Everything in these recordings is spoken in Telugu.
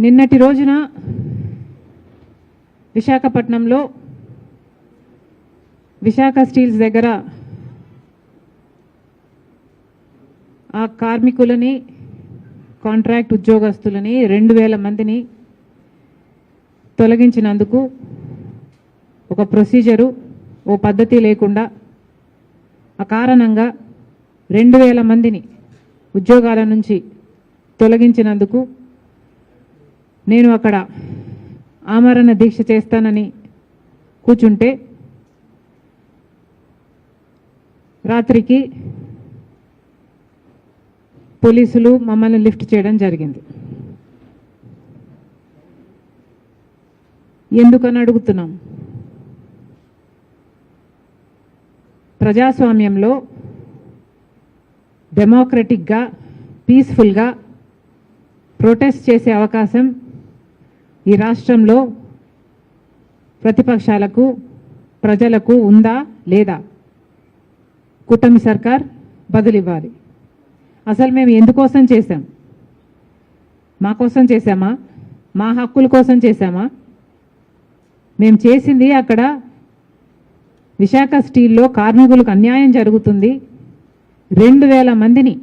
నిన్నటి రోజున విశాఖపట్నంలో విశాఖ స్టీల్స్ దగ్గర ఆ కార్మికులని కాంట్రాక్ట్ ఉద్యోగస్తులని రెండు వేల మందిని తొలగించినందుకు ఒక ప్రొసీజరు ఓ పద్ధతి లేకుండా ఆ కారణంగా రెండు వేల మందిని ఉద్యోగాల నుంచి తొలగించినందుకు నేను అక్కడ ఆమరణ దీక్ష చేస్తానని కూర్చుంటే రాత్రికి పోలీసులు మమ్మల్ని లిఫ్ట్ చేయడం జరిగింది. ఎందుకని అడుగుతున్నాం? ప్రజాస్వామ్యంలో డెమోక్రటిక్గా పీస్ఫుల్గా ప్రొటెస్ట్ చేసే అవకాశం ఈ రాష్ట్రంలో ప్రతిపక్షాలకు ప్రజలకు ఉందా లేదా? కూటమి సర్కార్ బదులివ్వాలి. అసలు మేము ఎందుకోసం చేశాం? మా కోసం చేశామా? మా హక్కుల కోసం చేశామా? మేము చేసింది అక్కడ విశాఖ స్టీల్లో కార్మికులకు అన్యాయం జరుగుతుంది. రెండు వేల మందిని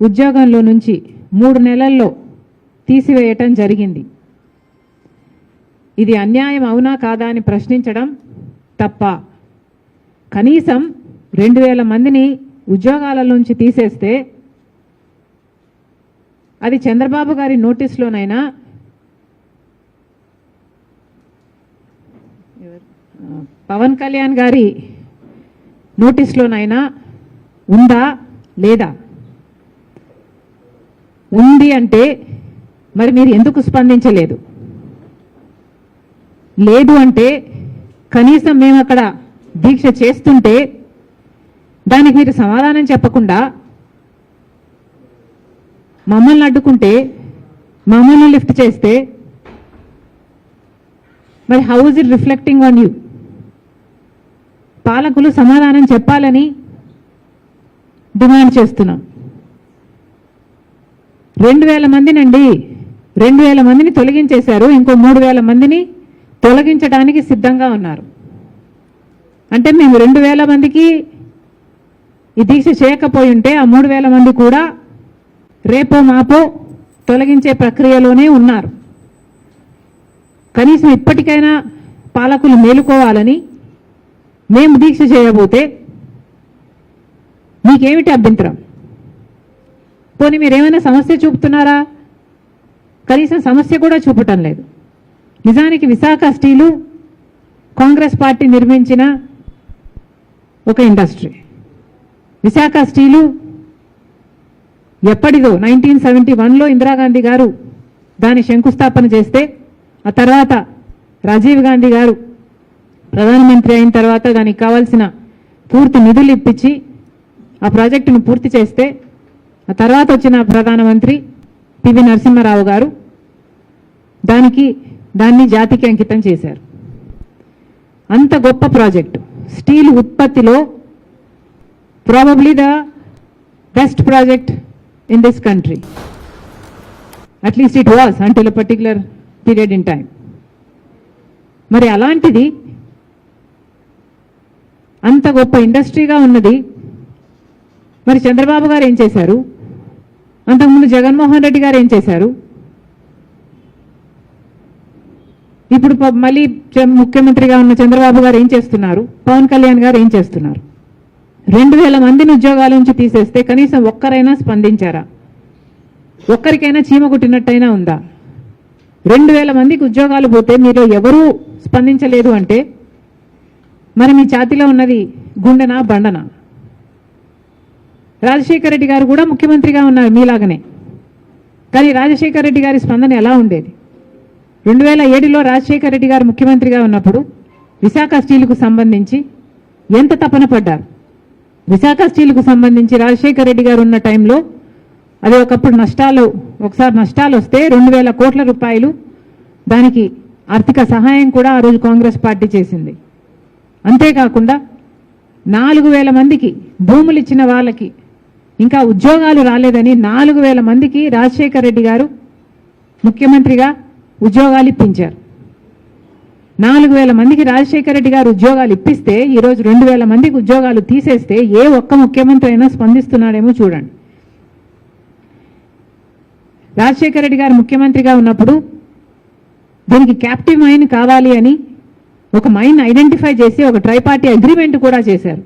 ఉద్యోగంలో నుంచి మూడు నెలల్లో తీసివేయటం జరిగింది. ఇది అన్యాయం అవునా కాదా అని ప్రశ్నించడం తప్ప. కనీసం రెండు వేల మందిని ఉద్యోగాల నుంచి తీసేస్తే అది చంద్రబాబు గారి నోటీస్లోనైనా పవన్ కళ్యాణ్ గారి నోటీస్లోనైనా ఉందా లేదా? ఉంది అంటే మరి మీరు ఎందుకు స్పందించలేదు? లేదు అంటే కనీసం మేము అక్కడ దీక్ష చేస్తుంటే దానికి మీరు సమాధానం చెప్పకుండా మమ్మల్ని అడ్డుకుంటే మమ్మల్ని లిఫ్ట్ చేస్తే మరి how is it reflecting on you పాలకులు సమాధానం చెప్పాలని డిమాండ్ చేస్తున్నాం. రెండు వేల మందినండి రెండు వేల మందిని తొలగించేశారు ఇంకో మూడు వేల మందిని తొలగించడానికి సిద్ధంగా ఉన్నారు. అంటే మేము రెండు వేల మందికి ఈ దీక్ష చేయకపోయి ఉంటే ఆ మూడు వేల మంది కూడా రేపో మాపో తొలగించే ప్రక్రియలోనే ఉన్నారు. కనీసం ఇప్పటికైనా పాలకులు మేలుకోవాలని మేము దీక్ష చేయబోతే మీకేమిటి అభ్యంతరం? పోనీ మీరేమైనా సమస్య చూపుతున్నారా? కనీసం సమస్య కూడా చూపటం లేదు. నిజానికి విశాఖ స్టీలు కాంగ్రెస్ పార్టీ నిర్మించిన ఒక ఇండస్ట్రీ. విశాఖ స్టీలు ఎప్పటిదో నైన్టీన్ సెవెంటీ వన్లో ఇందిరాగాంధీ గారు దాని శంకుస్థాపన చేస్తే ఆ తర్వాత రాజీవ్ గాంధీ గారు ప్రధానమంత్రి అయిన తర్వాత దానికి కావాల్సిన పూర్తి నిధులు ఇప్పించి ఆ ప్రాజెక్టును పూర్తి చేస్తే ఆ తర్వాత వచ్చిన ప్రధానమంత్రి పివి నరసింహారావు గారు దానికి దాన్ని జాతికి అంకితం చేశారు. అంత గొప్ప ప్రాజెక్టు. స్టీల్ ఉత్పత్తిలో probably the best project in this country at least it was until particular period in time మరి అలాంటిది అంత గొప్ప ఇండస్ట్రీగా ఉన్నది. మరి చంద్రబాబు గారు ఏం చేశారు? అంతకుముందు జగన్మోహన్ రెడ్డి గారు ఏం చేశారు? ఇప్పుడు మళ్ళీ ముఖ్యమంత్రిగా ఉన్న చంద్రబాబు గారు ఏం చేస్తున్నారు? పవన్ కళ్యాణ్ గారు ఏం చేస్తున్నారు? రెండు వేల మందిని ఉద్యోగాల నుంచి తీసేస్తే కనీసం ఒక్కరైనా స్పందించారా? ఒక్కరికైనా చీమ కుట్టినట్టయినా ఉందా? రెండు వేల మందికి ఉద్యోగాలు పోతే మీరు ఎవరూ స్పందించలేదు అంటే మరి మీ ఛాతిలో ఉన్నది గుండెనా బండనా? రాజశేఖర రెడ్డి గారు కూడా ముఖ్యమంత్రిగా ఉన్నారు మీలాగనే. కానీ రాజశేఖర రెడ్డి గారి స్పందన ఎలా ఉండేది? రెండు వేల ఏడులో రాజశేఖర రెడ్డి గారు ముఖ్యమంత్రిగా ఉన్నప్పుడు విశాఖ స్టీలుకు సంబంధించి ఎంత తపన పడ్డారు? విశాఖ స్టీల్కు సంబంధించి రాజశేఖర రెడ్డి గారు ఉన్న టైంలో అది ఒకప్పుడు నష్టాలు ఒకసారి నష్టాలు వస్తే రెండు వేల కోట్ల రూపాయలు దానికి ఆర్థిక సహాయం కూడా ఆ రోజు కాంగ్రెస్ పార్టీ చేసింది. అంతేకాకుండా నాలుగు వేల మందికి భూములు ఇచ్చిన వాళ్ళకి ఇంకా ఉద్యోగాలు రాలేదని నాలుగు వేల మందికి రాజశేఖర్ రెడ్డి గారు ముఖ్యమంత్రిగా ఉద్యోగాలు ఇప్పించారు. నాలుగు వేల మందికి రాజశేఖర రెడ్డి గారు ఉద్యోగాలు ఇప్పిస్తే ఈరోజు రెండు వేల మందికి ఉద్యోగాలు తీసేస్తే ఏ ఒక్క ముఖ్యమంత్రి అయినా స్పందిస్తున్నాడేమో చూడండి. రాజశేఖర రెడ్డి గారు ముఖ్యమంత్రిగా ఉన్నప్పుడు దీనికి క్యాప్టివ్ మైన్ కావాలి అని ఒక మైన్ ఐడెంటిఫై చేసి ఒక ట్రైపార్టీ అగ్రిమెంట్ కూడా చేశారు.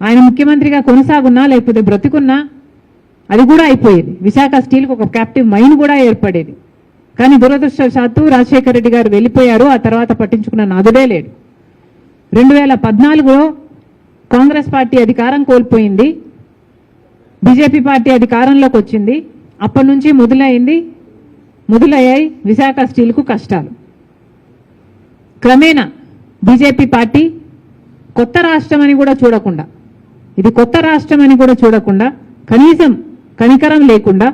ఆయన ముఖ్యమంత్రిగా కొనసాగున్నా లేకపోతే బ్రతికున్నా అది కూడా అయిపోయేది. విశాఖ స్టీల్కి ఒక క్యాప్టివ్ మైన్ కూడా ఏర్పడేది. కానీ దురదృష్టవశాత్తు రాజశేఖర రెడ్డి గారు వెళ్ళిపోయారు. ఆ తర్వాత పట్టించుకున్న నాదుడే లేడు. రెండు వేల పద్నాలుగులో కాంగ్రెస్ పార్టీ అధికారం కోల్పోయింది. బీజేపీ పార్టీ అధికారంలోకి వచ్చింది. అప్పటి నుంచి మొదలైంది. మొదలయ్యాయి విశాఖ స్టీల్కు కష్టాలు. క్రమేణా బీజేపీ పార్టీ కొత్త రాష్ట్రం అని కూడా చూడకుండా ఇది కొత్త రాష్ట్రం అని కూడా చూడకుండా కనీసం కనికరం లేకుండా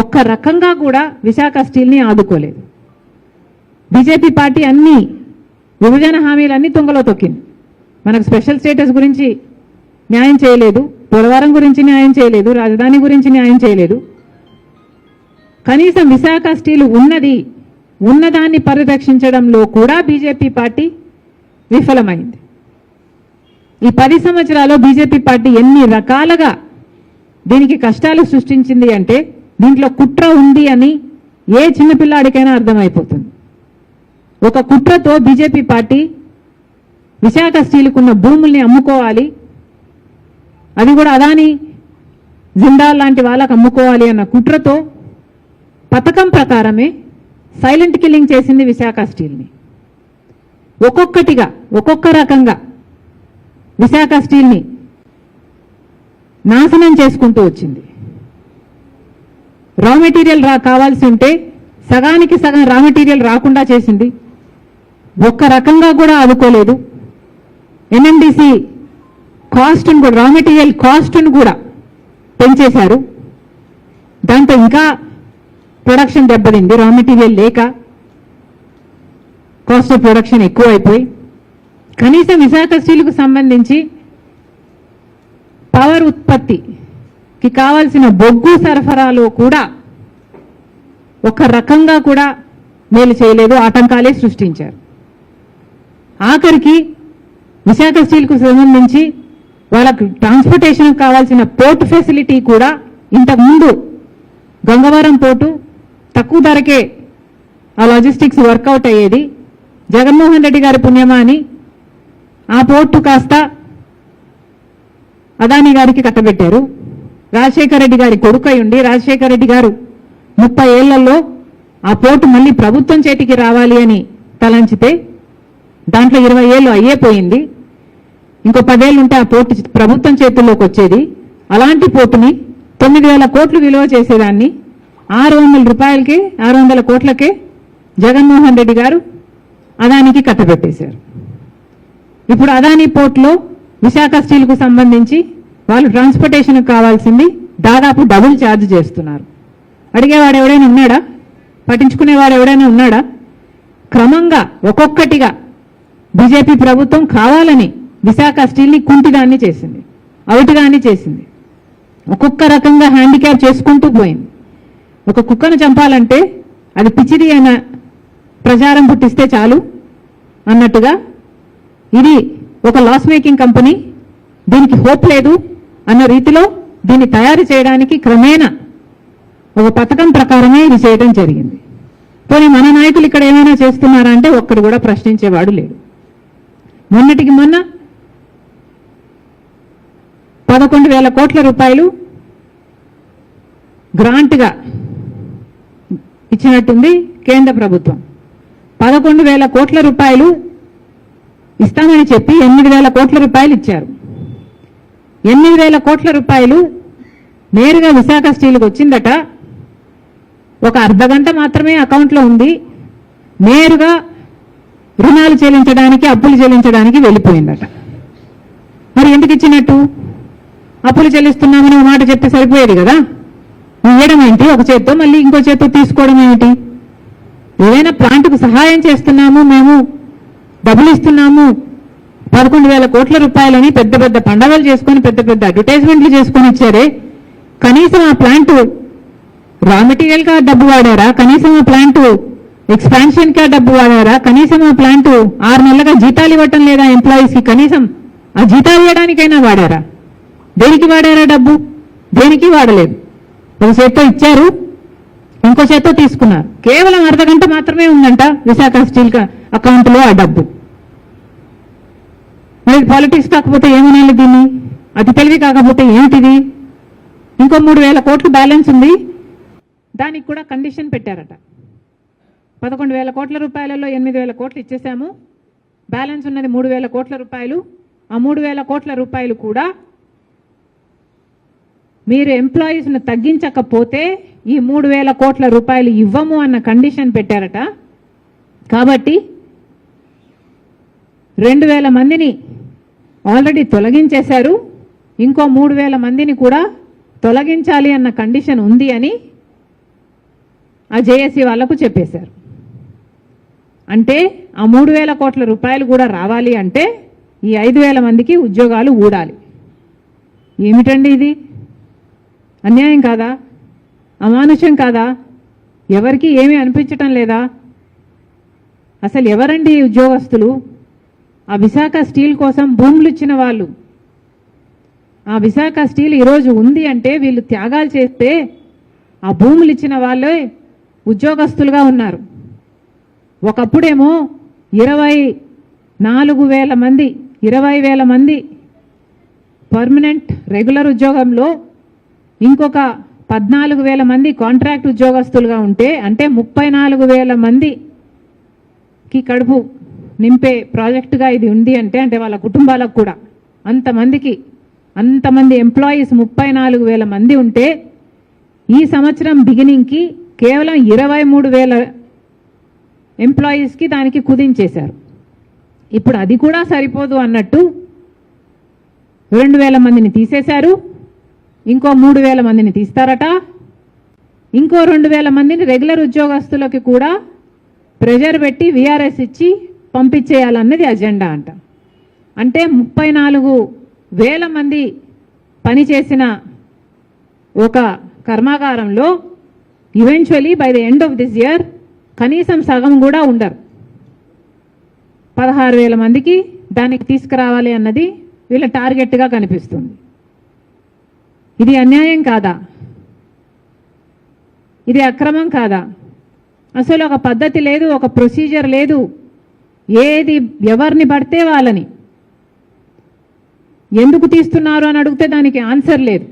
ఒక్క రకంగా కూడా విశాఖ స్టీల్ని ఆదుకోలేదు. బీజేపీ పార్టీ అన్ని విభజన హామీలన్నీ తుంగలో తొక్కింది. మనకు స్పెషల్ స్టేటస్ గురించి న్యాయం చేయలేదు పోలవరం గురించి న్యాయం చేయలేదు రాజధాని గురించి న్యాయం చేయలేదు. కనీసం విశాఖ స్టీల్ ఉన్నది ఉన్నదాన్ని పరిరక్షించడంలో కూడా బీజేపీ పార్టీ విఫలమైంది. ఈ పది సంవత్సరాల్లో బీజేపీ పార్టీ ఎన్ని రకాలుగా దీనికి కష్టాలు సృష్టించింది అంటే దీంట్లో కుట్ర ఉంది అని ఏ చిన్నపిల్లాడికైనా అర్థమైపోతుంది. ఒక కుట్రతో బీజేపీ పార్టీ విశాఖ స్టీల్కున్న భూముల్ని అమ్ముకోవాలి. అది కూడా అదాని జిందాల్ లాంటి వాళ్ళకు అమ్ముకోవాలి అన్న కుట్రతో పథకం ప్రకారమే సైలెంట్ కిల్లింగ్ చేసింది విశాఖ స్టీల్ని. ఒక్కొక్కటిగా ఒక్కొక్క రకంగా విశాఖ స్టీల్ని నాశనం చేసుకుంటూ వచ్చింది. రా మెటీరియల్ రా కావాల్సి ఉంటే సగానికి సగం రా మెటీరియల్ రాకుండా చేసింది. ఒక్క రకంగా కూడా ఆదుకోలేదు. ఎన్ఎండిసి కాస్ట్ను కూడా రా మెటీరియల్ కాస్ట్ను కూడా పెంచేశారు. దాంతో ఇంకా ప్రొడక్షన్ దెబ్బతింది. రా మెటీరియల్ లేక కాస్ట్ ఆఫ్ ప్రొడక్షన్ ఎక్కువ కనీసం విశాఖ స్టీల్కు సంబంధించి పవర్ ఉత్పత్తి కి కావాల్సిన బొగ్గు సరఫరాలో కూడా ఒక రకంగా కూడా మేలు చేయలేదు ఆటంకాలే సృష్టించారు. ఆఖరికి విశాఖ స్టీల్కు సంబంధించి వాళ్ళకు ట్రాన్స్పోర్టేషన్కి కావాల్సిన పోర్ట్ ఫెసిలిటీ కూడా ఇంతకుముందు గంగవరం పోర్టు తక్కువ ధరకే ఆ లాజిస్టిక్స్ వర్కౌట్ అయ్యేది. జగన్మోహన్ రెడ్డి గారి పుణ్యమా అని ఆ పోర్టు కాస్త అదాని గారికి కట్టబెట్టారు. రాజశేఖర రెడ్డి గారి కొడుకై ఉండి రాజశేఖర రెడ్డి గారు ముప్పై ఏళ్ళలో ఆ పోర్టు మళ్ళీ ప్రభుత్వం చేతికి రావాలి అని తలంచితే దాంట్లో ఇరవై ఏళ్ళు అయ్యే పోయింది. ఇంకో పదేళ్ళు ఉంటే ఆ పోర్టు ప్రభుత్వం చేతుల్లోకి వచ్చేది. అలాంటి పోర్టుని తొమ్మిది వేల కోట్లు విలువ చేసేదాన్ని. ఆరు వందల రూపాయలకి ఆరు వందల కోట్లకే జగన్మోహన్ రెడ్డి గారు అదానికి కట్టబెట్టేశారు. ఇప్పుడు అదానీ పోర్టులో విశాఖ స్టీల్కు సంబంధించి వాళ్ళు ట్రాన్స్పోర్టేషన్ కావాల్సింది దాదాపు డబుల్ ఛార్జ్ చేస్తున్నారు. అడిగేవాడు ఎవడైనా ఉన్నాడా? పట్టించుకునేవాడు ఎవడైనా ఉన్నాడా? క్రమంగా ఒక్కొక్కటిగా బీజేపీ ప్రభుత్వం కావాలని విశాఖ స్టీల్ని కుంటిదాన్ని చేసింది అవుటిదాన్ని చేసింది. ఒక్కొక్క రకంగా హ్యాండిక్యాప్ చేసుకుంటూ పోయింది. ఒక కుక్కను చంపాలంటే అది పిచిరి అయిన ప్రచారం పుట్టిస్తే చాలు అన్నట్టుగా ఇది ఒక లాస్ మేకింగ్ కంపెనీ దీనికి హోప్ లేదు అన్న రీతిలో దీన్ని తయారు చేయడానికి క్రమేణా ఒక పథకం ప్రకారమే ఇది చేయడం జరిగింది. పోనీ మన నాయకులు ఇక్కడ ఏమైనా చేస్తున్నారా అంటే ఒక్కడు కూడా ప్రశ్నించేవాడు లేడు. మొన్నటికి మొన్న పదకొండు వేల కోట్ల రూపాయలు గ్రాంట్గా ఇచ్చినట్టుంది కేంద్ర ప్రభుత్వం. పదకొండు వేల కోట్ల రూపాయలు ఇస్తామని చెప్పి ఎనిమిది వేల కోట్ల రూపాయలు ఇచ్చారు. ఎనిమిది వేల కోట్ల రూపాయలు నేరుగా విశాఖ స్టీల్కి వచ్చిందట. ఒక అర్ధ గంట మాత్రమే అకౌంట్లో ఉంది. నేరుగా రుణాలు చెల్లించడానికి అప్పులు చెల్లించడానికి వెళ్ళిపోయిందట. మరి ఎందుకు ఇచ్చినట్టు? అప్పులు చెల్లిస్తున్నామని ఒక మాట చెప్తే సరిపోయేది కదా? ఇవ్వడం ఏంటి? ఒక చేత్తో మళ్ళీ ఇంకో చేత్తో తీసుకోవడం ఏమిటి? ఏదైనా ప్లాంట్కు సహాయం చేస్తున్నాము మేము డబ్బులు ఇస్తున్నాము. పదకొండు వేల కోట్ల రూపాయలని పెద్ద పెద్ద పండగలు చేసుకొని పెద్ద పెద్ద అడ్వర్టైజ్మెంట్లు చేసుకొని ఇచ్చారే. కనీసం ఆ ప్లాంట్ రా మెటీరియల్గా డబ్బు వాడారా? కనీసం ఆ ప్లాంట్ ఎక్స్పాన్షన్కే డబ్బు వాడారా? కనీసం ఆ ప్లాంట్ ఆరు నెలలుగా జీతాలు ఇవ్వటం లేదా ఎంప్లాయీస్కి కనీసం ఆ జీతాలు ఇవ్వడానికైనా వాడారా? దేనికి వాడారా డబ్బు? దేనికి వాడలేదు? ఒక చేత్తో ఇచ్చారు ఇంకో చేత్తో తీసుకున్నారు. కేవలం అర్ధ గంట మాత్రమే ఉందంట విశాఖ స్టీల్ అకౌంట్లో ఆ డబ్బు. మరి పాలిటిక్స్ కాకపోతే ఏమనాలి దీన్ని? అతి తెలివి కాకపోతే ఏమిటిది? ఇంకో మూడు వేల కోట్లు బ్యాలెన్స్ ఉంది. దానికి కూడా కండిషన్ పెట్టారట. పదకొండు వేల కోట్ల రూపాయలలో ఎనిమిది వేల కోట్లు ఇచ్చేసాము బ్యాలెన్స్ ఉన్నది మూడు వేల కోట్ల రూపాయలు. ఆ మూడు వేల కోట్ల రూపాయలు కూడా మీరు ఎంప్లాయీస్ను తగ్గించకపోతే ఈ మూడు వేల కోట్ల రూపాయలు ఇవ్వము అన్న కండిషన్ పెట్టారట. కాబట్టి రెండు వేల మందిని ఆల్రెడీ తొలగించేశారు. ఇంకో మూడు వేల మందిని కూడా తొలగించాలి అన్న కండిషన్ ఉంది అని ఆ జేఏసీ వాళ్ళకు చెప్పేశారు. అంటే ఆ మూడు వేల కోట్ల రూపాయలు కూడా రావాలి అంటే ఈ ఐదు వేల మందికి ఉద్యోగాలు ఊడాలి. ఏమిటండి ఇది? అన్యాయం కాదా? అమానుషం కాదా? ఎవరికి ఏమీ అనిపించటం లేదా? అసలు ఎవరండి ఈ ఉద్యోగస్తులు? ఆ విశాఖ స్టీల్ కోసం భూములు ఇచ్చిన వాళ్ళు. ఆ విశాఖ స్టీల్ ఈరోజు ఉంది అంటే వీళ్ళు త్యాగాలు చేస్తే ఆ భూములు ఇచ్చిన వాళ్ళే ఉద్యోగస్తులుగా ఉన్నారు. ఒకప్పుడేమో ఇరవై నాలుగు వేల మంది ఇరవై వేల మంది పర్మనెంట్ రెగ్యులర్ ఉద్యోగంలో ఇంకొక పద్నాలుగు వేల మంది కాంట్రాక్ట్ ఉద్యోగస్తులుగా ఉంటే అంటే ముప్పై నాలుగు వేల మందికి కడుపు నింపే ప్రాజెక్టుగా ఇది ఉంది అంటే అంటే వాళ్ళ కుటుంబాలకు కూడా. అంతమందికి అంతమంది ఎంప్లాయీస్ ముప్పై నాలుగు వేల మంది ఉంటే ఈ సంవత్సరం బిగినింగ్కి కేవలం ఇరవై మూడు వేల ఎంప్లాయీస్కి దానికి కుదించేశారు. ఇప్పుడు అది కూడా సరిపోదు అన్నట్టు రెండు వేల మందిని తీసేశారు ఇంకో మూడు వేల మందిని తీస్తారట. ఇంకో రెండు వేల మందిని రెగ్యులర్ ఉద్యోగస్తులకి కూడా ప్రెజర్ పెట్టి విఆర్ఎస్ ఇచ్చి పంపించేయాలన్నది అజెండా అంట. అంటే ముప్పై నాలుగు వేల మంది పనిచేసిన ఒక కర్మాగారంలో eventually by the end of this year కనీసం సగం కూడా ఉండరు. పదహారు వేల మందికి దానికి తీసుకురావాలి అన్నది వీళ్ళ టార్గెట్గా కనిపిస్తుంది. ఇది అన్యాయం కాదా? ఇది అక్రమం కాదా? అసలు ఒక పద్ధతి లేదు ఒక ప్రొసీజర్ లేదు. ఏది ఎవరిని పడితే వాళ్ళని? ఎందుకు తీస్తున్నారు అని అడిగితే దానికి ఆన్సర్ లేదు.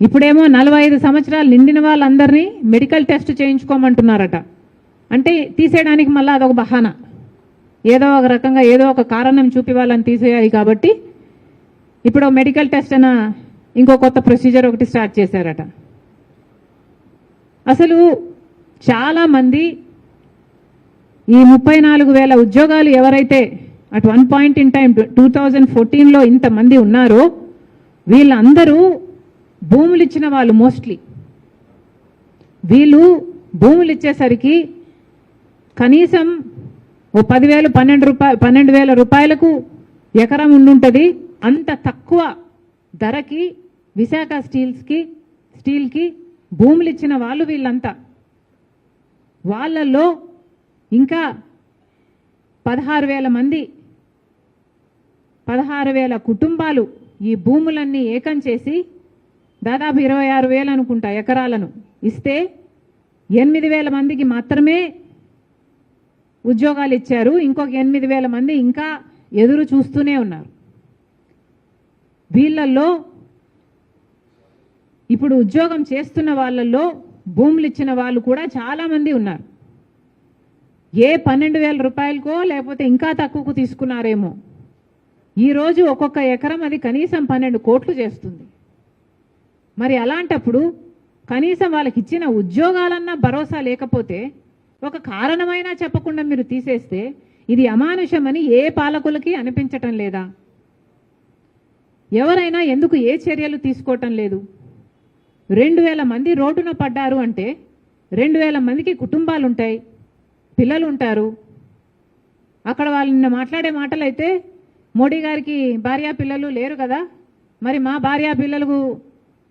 ఇప్పుడేమో నలభై ఐదు సంవత్సరాలు నిండిన వాళ్ళందరినీ మెడికల్ టెస్ట్ చేయించుకోమంటున్నారట. అంటే తీసేయడానికి మళ్ళీ అదొక బహానా? ఏదో ఒక రకంగా ఏదో ఒక కారణం చూపి వాళ్ళని తీసేయాలి కాబట్టి ఇప్పుడు మెడికల్ టెస్ట్ అన్న ఇంకో కొత్త ప్రొసీజర్ ఒకటి స్టార్ట్ చేశారట. అసలు చాలామంది ఈ ముప్పై నాలుగు వేల ఉద్యోగాలు ఎవరైతే at one point in time two thousand ఫోర్టీన్లో ఇంతమంది ఉన్నారో వీళ్ళందరూ భూములు ఇచ్చిన వాళ్ళు మోస్ట్లీ. వీళ్ళు భూములు ఇచ్చేసరికి కనీసం ఓ పదివేలు పన్నెండు రూపాయ పన్నెండు వేల రూపాయలకు ఎకరం ఉండుంటుంది. అంత తక్కువ ధరకి విశాఖ స్టీల్స్కి స్టీల్కి భూములు ఇచ్చిన వాళ్ళు వీళ్ళంతా. వాళ్ళల్లో ఇంకా పదహారు వేల మంది పదహారు వేల కుటుంబాలు ఈ భూములన్నీ ఏకం చేసి దాదాపు ఇరవై ఆరు వేలు అనుకుంటా ఎకరాలను ఇస్తే ఎనిమిది వేల మందికి మాత్రమే ఉద్యోగాలు ఇచ్చారు. ఇంకొక ఎనిమిది వేల మంది ఇంకా ఎదురు చూస్తూనే ఉన్నారు. వీళ్ళల్లో ఇప్పుడు ఉద్యోగం చేస్తున్న వాళ్ళల్లో భూములు ఇచ్చిన వాళ్ళు కూడా చాలామంది ఉన్నారు. ఏ పన్నెండు వేల రూపాయలకో లేకపోతే ఇంకా తక్కువకు తీసుకున్నారేమో. ఈరోజు ఒక్కొక్క ఎకరం అది కనీసం పన్నెండు కోట్లు చేస్తుంది. మరి అలాంటప్పుడు కనీసం వాళ్ళకి ఇచ్చిన ఉద్యోగాలన్నా భరోసా లేకపోతే ఒక కారణమైనా చెప్పకుండా మీరు తీసేస్తే ఇది అమానుషమని ఏ పాలకులకి అనిపించటం లేదా? ఎవరైనా ఎందుకు ఏ చర్యలు తీసుకోవటం లేదు? రెండు వేల మంది రోడ్డున పడ్డారు అంటే రెండు వేల మందికి కుటుంబాలుంటాయి. పిల్లలు ఉంటారు అక్కడ వాళ్ళు నిన్న మాట్లాడే మాటలైతే మోడీ గారికి భార్యా పిల్లలు లేరు కదా. మరి మా భార్యా పిల్లలకు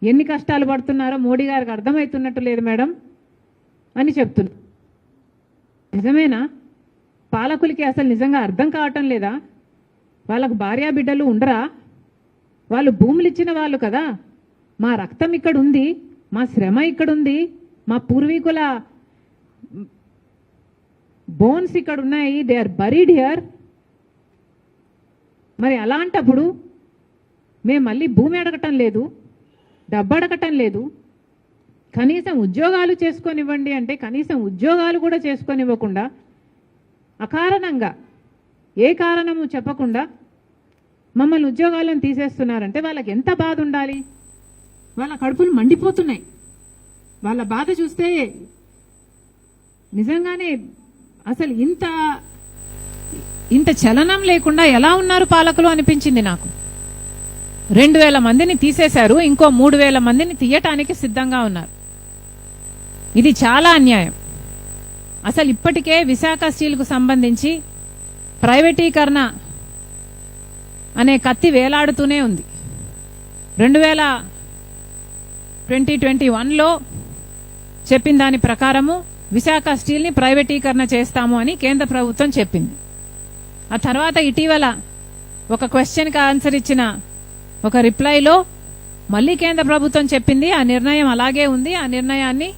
ఎన్ని కష్టాలు పడుతున్నారో మోడీ గారికి అర్థమవుతున్నట్టు లేదు మేడం అని చెప్తున్నా. నిజమేనా? పాలకులకి అసలు నిజంగా అర్థం కావటం లేదా? వాళ్ళకు భార్యా బిడ్డలు ఉండరా? వాళ్ళు భూములు ఇచ్చిన వాళ్ళు కదా. మా రక్తం ఇక్కడ ఉంది మా శ్రమ ఇక్కడ ఉంది మా పూర్వీకుల బోన్స్ ఇక్కడ ఉన్నాయి దే ఆర్ బరీడ్ హియర్ మరి అలాంటప్పుడు మేము మళ్ళీ భూమి అడగటం లేదు డబ్బు అడగటం లేదు. కనీసం ఉద్యోగాలు చేసుకొనివ్వండి అంటే కనీసం ఉద్యోగాలు కూడా చేసుకొనివ్వకుండా అకారణంగా ఏ కారణము చెప్పకుండా మమ్మల్ని ఉద్యోగాలను తీసేస్తున్నారంటే వాళ్ళకి ఎంత బాధ ఉండాలి? వాళ్ళ కడుపులు మండిపోతున్నాయి. వాళ్ళ బాధ చూస్తే నిజంగానే అసలు ఇంత ఇంత చలనం లేకుండా ఎలా ఉన్నారు పాలకులు అనిపించింది నాకు. రెండు వేల మందిని తీసేశారు ఇంకో మూడు వేల మందిని తీయటానికి సిద్ధంగా ఉన్నారు. ఇది చాలా అన్యాయం. అసలు ఇప్పటికే విశాఖ స్టీల్కు సంబంధించి ప్రైవేటీకరణ అనే కత్తి వేలాడుతూనే ఉంది. రెండు వేల ట్వంటీ ట్వంటీ వన్లో చెప్పిన దాని ప్రకారము విశాఖ స్టీల్ని ప్రైవేటీకరణ చేస్తాము అని కేంద్ర ప్రభుత్వం చెప్పింది. ఆ తర్వాత ఇటీవల ఒక క్వశ్చన్కి ఆన్సర్ ఇచ్చిన ఒక రిప్లైలో మళ్ళీ కేంద్ర ప్రభుత్వం చెప్పింది ఆ నిర్ణయం అలాగే ఉంది ఆ నిర్ణయాన్ని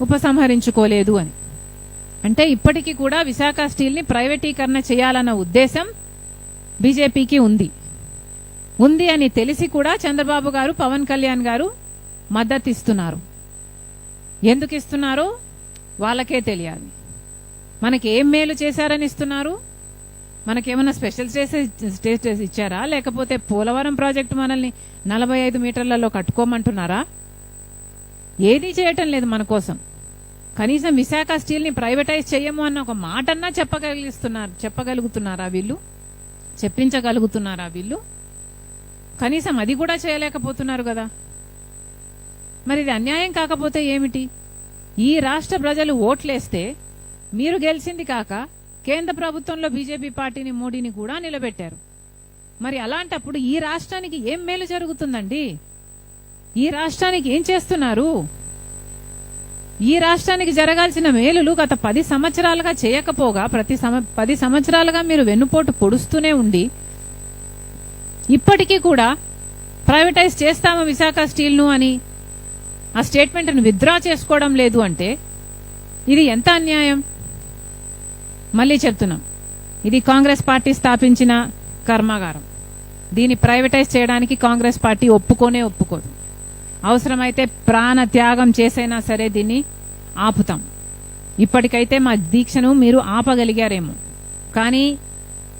ఉపసంహరించుకోలేదు అని. అంటే ఇప్పటికీ కూడా విశాఖ స్టీల్ని ప్రైవేటీకరణ చేయాలన్న ఉద్దేశం బీజేపీకి ఉంది. ఉంది అని తెలిసి కూడా చంద్రబాబు గారు పవన్ కళ్యాణ్ గారు మద్దతు ఇస్తున్నారు ఎందుకు ఇస్తున్నారు వాళ్ళకే తెలియాలి. మనకి ఏం మేలు చేశారని ఇస్తున్నారు? మనకేమైనా స్పెషల్ స్టేటస్ స్టేటస్ ఇచ్చారా? లేకపోతే పోలవరం ప్రాజెక్టు మనల్ని నలభై ఐదు మీటర్లలో కట్టుకోమంటున్నారా? ఏదీ చేయటం లేదు మన కోసం. కనీసం విశాఖ స్టీల్ని ప్రైవేటైజ్ చేయము అన్న ఒక మాటన్నా చెప్పగలిగిస్తున్నారు చెప్పగలుగుతున్నారా వీళ్ళు? చెప్పించగలుగుతున్నారా వీళ్ళు? కనీసం అది కూడా చేయలేకపోతున్నారు కదా. మరి ఇది అన్యాయం కాకపోతే ఏమిటి? ఈ రాష్ట్ర ప్రజలు ఓట్లేస్తే మీరు గెలిచింది కాక కేంద్ర ప్రభుత్వంలో బీజేపీ పార్టీని మోడీని కూడా నిలబెట్టారు. మరి అలాంటప్పుడు ఈ రాష్ట్రానికి ఏం మేలు జరుగుతుందండి? ఈ రాష్ట్రానికి ఏం చేస్తున్నారు? ఈ రాష్ట్రానికి జరగాల్సిన మేలులు గత పది సంవత్సరాలుగా చేయకపోగా ప్రతి సమ పది సంవత్సరాలుగా మీరు వెన్నుపోటు పొడుస్తూనే ఉండి ఇప్పటికీ కూడా ప్రైవేటైజ్ చేస్తాము విశాఖ స్టీల్ను అని? ఆ స్టేట్మెంట్ను విత్డ్రా చేసుకోవడం లేదు అంటే ఇది ఎంత అన్యాయం? మళ్ళీ చెప్తున్నాం. ఇది కాంగ్రెస్ పార్టీ స్థాపించిన కర్మాగారం. దీన్ని ప్రైవేటైజ్ చేయడానికి కాంగ్రెస్ పార్టీ ఒప్పుకోనే ఒప్పుకోదు. అవసరమైతే ప్రాణ త్యాగం చేసైనా సరే దీన్ని ఆపుతాం. ఇప్పటికైతే మా దీక్షను మీరు ఆపగలిగారేమో. కానీ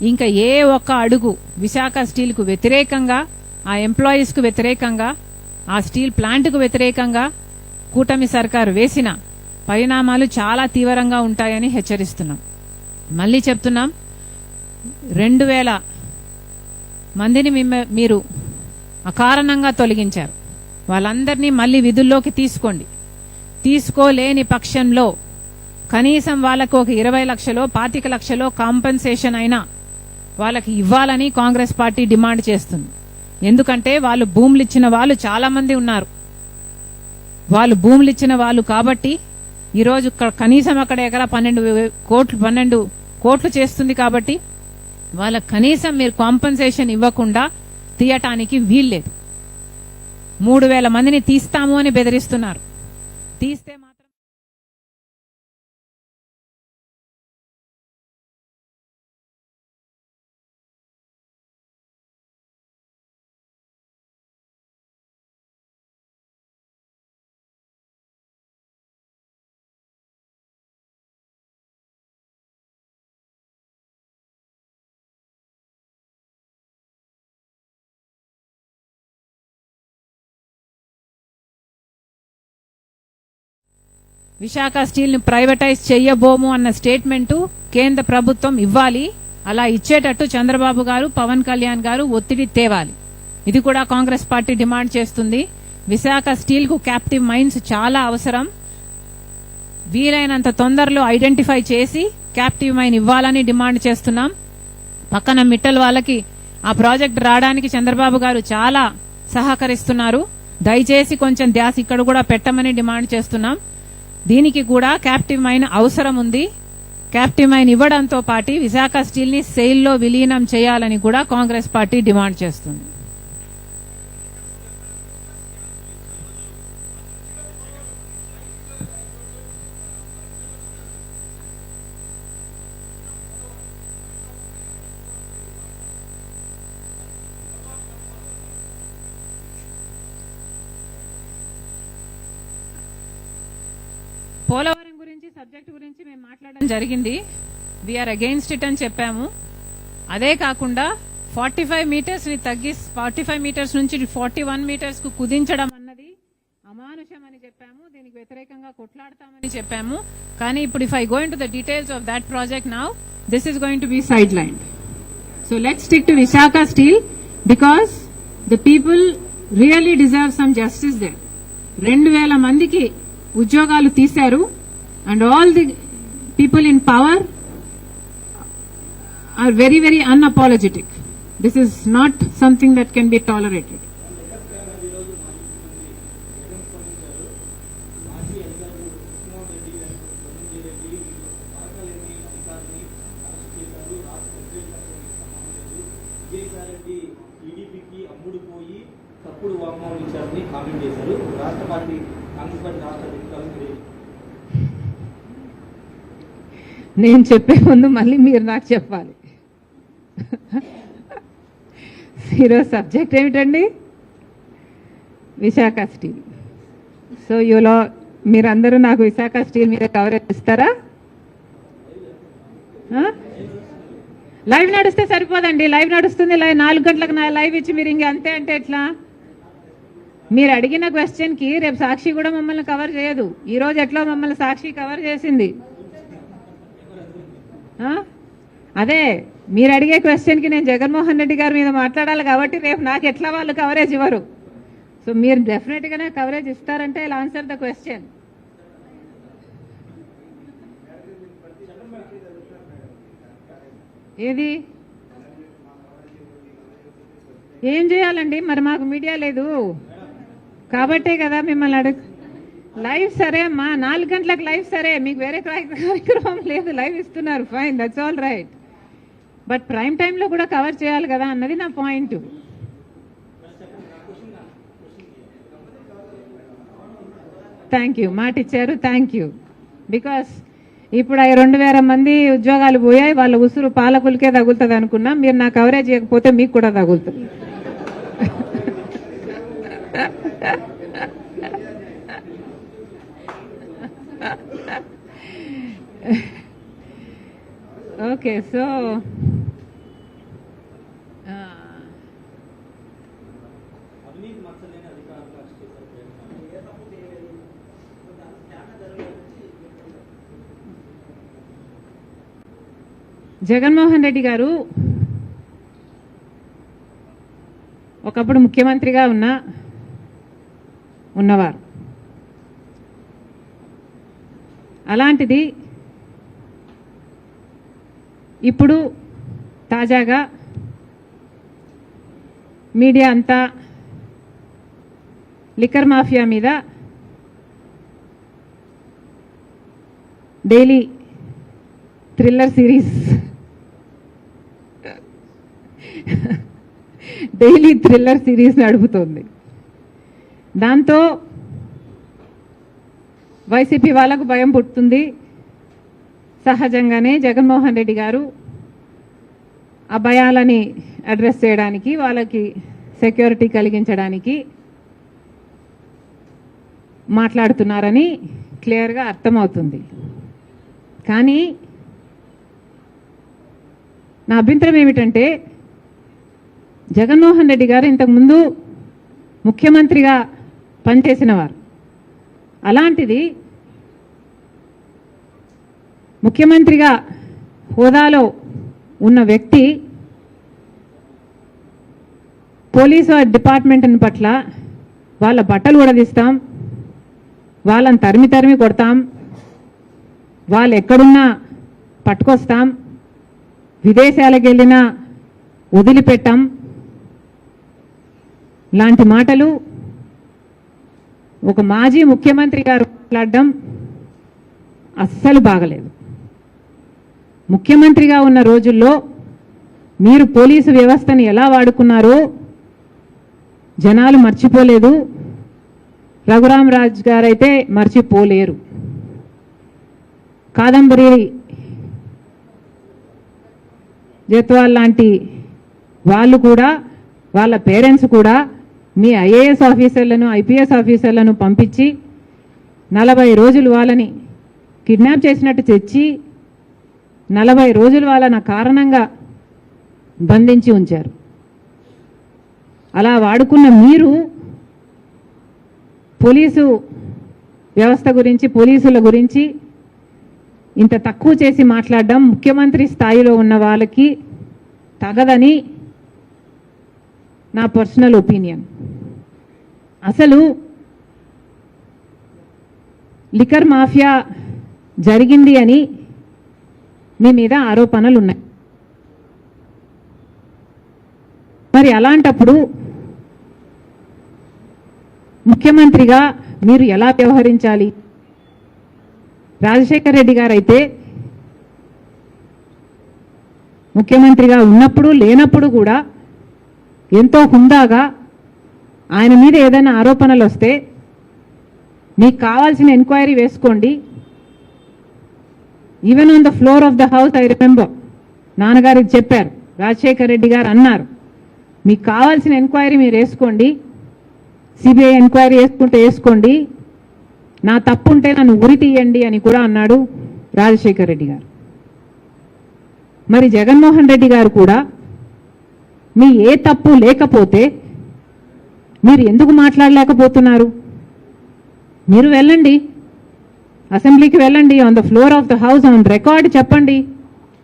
ఇంకా ఏ ఒక్క అడుగు విశాఖ స్టీల్కు వ్యతిరేకంగా ఆ ఎంప్లాయీస్కు వ్యతిరేకంగా ఆ స్టీల్ ప్లాంట్కు వ్యతిరేకంగా కూటమి సర్కారు వేసిన పరిణామాలు చాలా తీవ్రంగా ఉంటాయని హెచ్చరిస్తున్నాం. మళ్ళీ చెప్తున్నాం రెండు వేల మందిని మిమ్మ- మీరు అకారణంగా తొలగించారు. వాళ్ళందరినీ మళ్ళీ విధుల్లోకి తీసుకోండి. తీసుకోలేని పక్షంలో కనీసం వాళ్ళకు ఒక ఇరవై లక్షలో పాతిక లక్షలో కాంపెన్సేషన్ అయినా వాళ్ళకి ఇవ్వాలని కాంగ్రెస్ పార్టీ డిమాండ్ చేస్తుంది. ఎందుకంటే వాళ్ళు భూములు ఇచ్చిన వాళ్ళు చాలా మంది ఉన్నారు. వాళ్ళు భూములు ఇచ్చిన వాళ్ళు కాబట్టి ఈరోజు కనీసం అక్కడ ఎకరా పన్నెండు కోట్లు పన్నెండు కోట్లు చేస్తుంది కాబట్టి వాళ్ళ కనీసం మీరు కాంపెన్సేషన్ ఇవ్వకుండా తీయటానికి వీల్లేదు. మూడు వేల మందిని తీస్తాము అని బెదిరిస్తున్నారు. తీస్తే విశాఖ స్టీల్ను ప్రైవేటైజ్ చెయ్యబోము అన్న స్టేట్మెంట్ కేంద్ర ప్రభుత్వం ఇవ్వాలి. అలా ఇచ్చేటట్టు చంద్రబాబు గారు పవన్ కళ్యాణ్ గారు ఒత్తిడి తేవాలి. ఇది కూడా కాంగ్రెస్ పార్టీ డిమాండ్ చేస్తుంది. విశాఖ స్టీల్కు క్యాప్టివ్ మైన్స్ చాలా అవసరం. వీలైనంత తొందరలో ఐడెంటిఫై చేసి క్యాప్టివ్ మైన్ ఇవ్వాలని డిమాండ్ చేస్తున్నాం. పక్కన మిట్టల్ వాళ్ళకి ఆ ప్రాజెక్ట్ రావడానికి చంద్రబాబు గారు చాలా సహకరిస్తున్నారు. దయచేసి కొంచెం ధ్యాస ఇక్కడ కూడా పెట్టమని డిమాండ్ చేస్తున్నాం. దీనికి కూడా క్యాప్టివ్ మైన్ అవసరం ఉంది. క్యాప్టివ్ మైన్ ఇవ్వడంతో పాటు విశాఖ స్టీల్ని విలీనం చేయాలని కూడా కాంగ్రెస్ పార్టీ డిమాండ్ చేస్తుంది. ప్రాజెక్ట్ గురించి మేము మాట్లాడడం జరిగింది. వీఆర్ అగెయిన్స్ట్ ఇట్ అని చెప్పాము. అదే కాకుండా ఫార్టీ ఫైవ్ మీటర్స్ని తగ్గి ఫార్టీ ఫైవ్ మీటర్స్ నుంచి ఫార్టీ వన్ మీటర్స్కు కుదించడం అన్నది అమానుషం అని చెప్పాము. దీనికి వ్యతిరేకంగా కొట్లాడతామని చెప్పాము. కానీ ఇప్పుడు if I going to the details of that project now this is going to be sideline so let stick to Visakha steel because the people really deserve some justice they రెండు వేల మందికి ఉద్యోగాలు తీశారు. And all the people in power are very very unapologetic this is not something that can be tolerated Vijayasai Reddy టీడీపీకి అమ్ముడు పోయి తప్పుడు వాగ్మూలం ఇచ్చారని కామెంట్ చేశారు రాష్ట్ర పార్టీ కాంగ్రెస్ పార్టీ రాష్ట్ర అధికారులు మీరు నేను చెప్పే ముందు మళ్ళీ మీరు నాకు చెప్పాలి. ఈరోజు సబ్జెక్ట్ ఏమిటండి? విశాఖ స్టీల్. సో యూలో మీరందరూ నాకు విశాఖ స్టీల్ మీద కవరేజ్ ఇస్తారా? లైవ్ నడిస్తే సరిపోదండి. లైవ్ నడుస్తుంది. లైవ్ నాలుగు గంటలకు నా లైవ్ ఇచ్చి మీరు ఇంక అంతే అంటే ఎట్లా? మీరు అడిగిన క్వశ్చన్కి రేపు సాక్షి కూడా మమ్మల్ని కవర్ చేయదు. ఈ రోజు ఎట్లా మమ్మల్ని సాక్షి కవర్ చేసింది? అదే మీరు అడిగే క్వశ్చన్కి నేను జగన్మోహన్ రెడ్డి గారి మీద మాట్లాడాలి కాబట్టి రేపు నాకు ఎట్లా వాళ్ళు కవరేజ్ ఇవ్వరు. సో మీరు డెఫినెట్గానే కవరేజ్ ఇస్తారంటే ఇలా ఆన్సర్ ద క్వశ్చన్ ఏది? ఏం చేయాలండి? మరి మాకు మీడియా లేదు. కాబట్టే కదా మిమ్మల్ని అడుగు లైవ్ సరే అమ్మా. నాలుగు గంటలకు లైవ్ సరే. మీకు వేరే కార్యక్రమం లేదు. లైవ్ ఇస్తున్నారు. Fine that's all right but prime టైంలో కూడా కవర్ చేయాలి కదా అన్నది నా పాయింట్ థ్యాంక్ యూ మాట ఇచ్చారు. థ్యాంక్ యూ బికాస్ ఇప్పుడు ఆ రెండు వేల మంది ఉద్యోగాలు పోయాయి. వాళ్ళ ఉసురు పాలకులకే తగులుతుంది అనుకున్నా. మీరు నా కవరేజ్ చేయకపోతే మీకు కూడా తగులుతుంది. Okay so uh, Jaganmohan Reddy గారు ఒకప్పుడు ముఖ్యమంత్రిగా ఉన్న ఉన్నవారు. అలాంటిది ఇప్పుడు తాజాగా మీడియా అంతా లిక్కర్ మాఫియా మీద daily thriller series daily thriller series నడుపుతోంది. దాంతో వైసీపీ వాళ్ళకు భయం పుట్టుతుంది సహజంగానే జగన్మోహన్ రెడ్డి గారు ఆ భయాలని అడ్రస్ చేయడానికి వాళ్ళకి సెక్యూరిటీ కలిగించడానికి మాట్లాడుతున్నారని క్లియర్గా అర్థమవుతుంది. కానీ నా అభ్యంతరం ఏమిటంటే జగన్మోహన్ రెడ్డి గారు ఇంతకుముందు ముఖ్యమంత్రిగా పనిచేసినవారు అలాంటిది ముఖ్యమంత్రిగా హోదాలో ఉన్న వ్యక్తి పోలీసు డిపార్ట్మెంట్ పట్ల వాళ్ళ బట్టలు ఉడదీస్తాం వాళ్ళని తరిమి తరిమి కొడతాం వాళ్ళు ఎక్కడున్నా పట్టుకొస్తాం విదేశాలకు వెళ్ళినా వదిలిపెట్టాం. లాంటి మాటలు ఒక మాజీ ముఖ్యమంత్రి గారు మాట్లాడడం అస్సలు బాగలేదు. ముఖ్యమంత్రిగా ఉన్న రోజుల్లో మీరు పోలీసు వ్యవస్థని ఎలా వాడుకున్నారో జనాలు మర్చిపోలేదు. రఘురామరాజ్ గారైతే మర్చిపోలేరు. కాదంబరి జత్వాల్ లాంటి వాళ్ళు కూడా వాళ్ళ పేరెంట్స్ కూడా మీ ఐఏఎస్ ఆఫీసర్లను ఐపీఎస్ ఆఫీసర్లను పంపించి నలభై రోజులు వాళ్ళని కిడ్నాప్ చేసినట్టు తెచ్చి నలభై రోజుల వలన కారణంగా బంధించి ఉంచారు. అలా వాడుకున్న మీరు పోలీసు వ్యవస్థ గురించి పోలీసుల గురించి ఇంత తక్కువ చేసి మాట్లాడడం ముఖ్యమంత్రి స్థాయిలో ఉన్న వాళ్ళకి తగదని నా పర్సనల్ ఒపీనియన్. అసలు లికర్ మాఫియా జరిగింది అని మీ మీద ఆరోపణలు ఉన్నాయి మరి అలాంటప్పుడు ముఖ్యమంత్రిగా మీరు ఎలా వ్యవహరించాలి? రాజశేఖర్ రెడ్డి గారు అయితే ముఖ్యమంత్రిగా ఉన్నప్పుడు లేనప్పుడు కూడా ఎంతో హుందాగా ఆయన మీద ఏదైనా ఆరోపణలు వస్తే మీకు కావాల్సిన ఎంక్వైరీ వేసుకోండి. Even on the floor of the house I remember నాన్నగారికి చెప్పారు. రాజశేఖర్ రెడ్డి గారు అన్నారు. మీకు కావాల్సిన ఎంక్వైరీ మీరు వేసుకోండి. సిబిఐ ఎంక్వైరీ వేసుకుంటే వేసుకోండి. నా తప్పు ఉంటే నన్ను ఉరి తీయండి అని కూడా అన్నాడు రాజశేఖర్ రెడ్డి గారు. మరి జగన్మోహన్ రెడ్డి గారు కూడా మీ ఏ తప్పు లేకపోతే మీరు ఎందుకు మాట్లాడలేకపోతున్నారు? మీరు వెళ్ళండి. అసెంబ్లీకి వెళ్ళండి on the floor of the house on record చెప్పండి.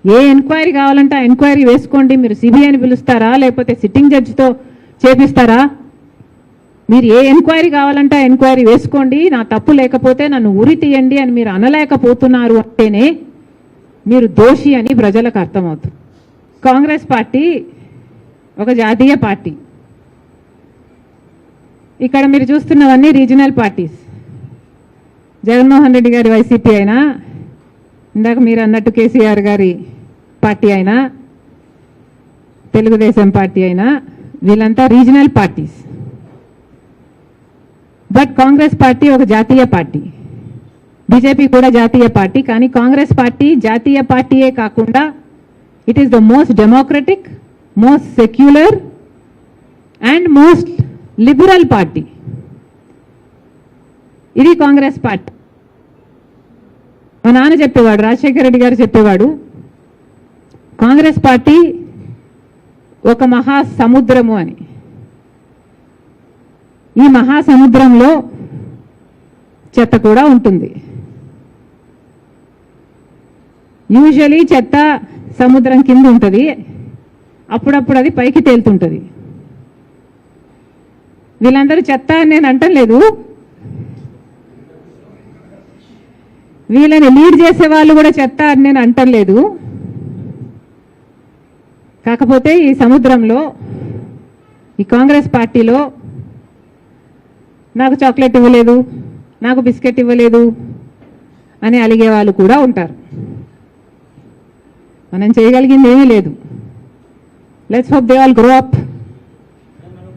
ఏ ఎంక్వైరీ కావాలంటే ఆ ఎంక్వైరీ వేసుకోండి. మీరు సిబిఐని పిలుస్తారా? లేకపోతే సిట్టింగ్ జడ్జితో చేపిస్తారా? మీరు ఏ ఎంక్వైరీ కావాలంటే ఆ ఎంక్వైరీ వేసుకోండి. నా తప్పు లేకపోతే నన్ను ఉరి తీయండి అని మీరు అనలేకపోతున్నారు అంటేనే మీరు దోషి అని ప్రజలకు అర్థమవుతుంది. కాంగ్రెస్ పార్టీ ఒక జాతీయ పార్టీ. ఇక్కడ మీరు చూస్తున్నవన్నీ రీజనల్ పార్టీస్ జగన్మోహన్ రెడ్డి గారి వైసీపీ అయినా ఇందాక మీరు అన్నట్టు కేసీఆర్ గారి పార్టీ అయినా తెలుగుదేశం పార్టీ అయినా వీళ్ళంతా regional parties. But Congress party ఒక జాతీయ పార్టీ. బీజేపీ కూడా జాతీయ పార్టీ కానీ కాంగ్రెస్ పార్టీ జాతీయ పార్టీయే కాకుండా it is the most democratic most secular and most liberal party ఇది కాంగ్రెస్ పార్టీ. మా నాన్న చెప్పేవాడు రాజశేఖర రెడ్డి గారు చెప్పేవాడు కాంగ్రెస్ పార్టీ ఒక మహా సముద్రము అని. ఈ మహాసముద్రంలో చెత్త కూడా ఉంటుంది. యూజువలీ చెత్త సముద్రం కింద ఉంటుంది. అప్పుడప్పుడు అది పైకి తేలుతుంటుంది. వీళ్ళందరూ చెత్త అని నేను అంటలేదు. వీళ్ళని లీడ్ చేసే వాళ్ళు కూడా చెత్త అని నేను అంటలేదు కాకపోతే ఈ సముద్రంలో ఈ కాంగ్రెస్ పార్టీలో నాకు చాక్లెట్ ఇవ్వలేదు నాకు బిస్కెట్ ఇవ్వలేదు అని అలిగే వాళ్ళు కూడా ఉంటారు. మనం చేయగలిగింది ఏమీ లేదు. Let's hope they all grow up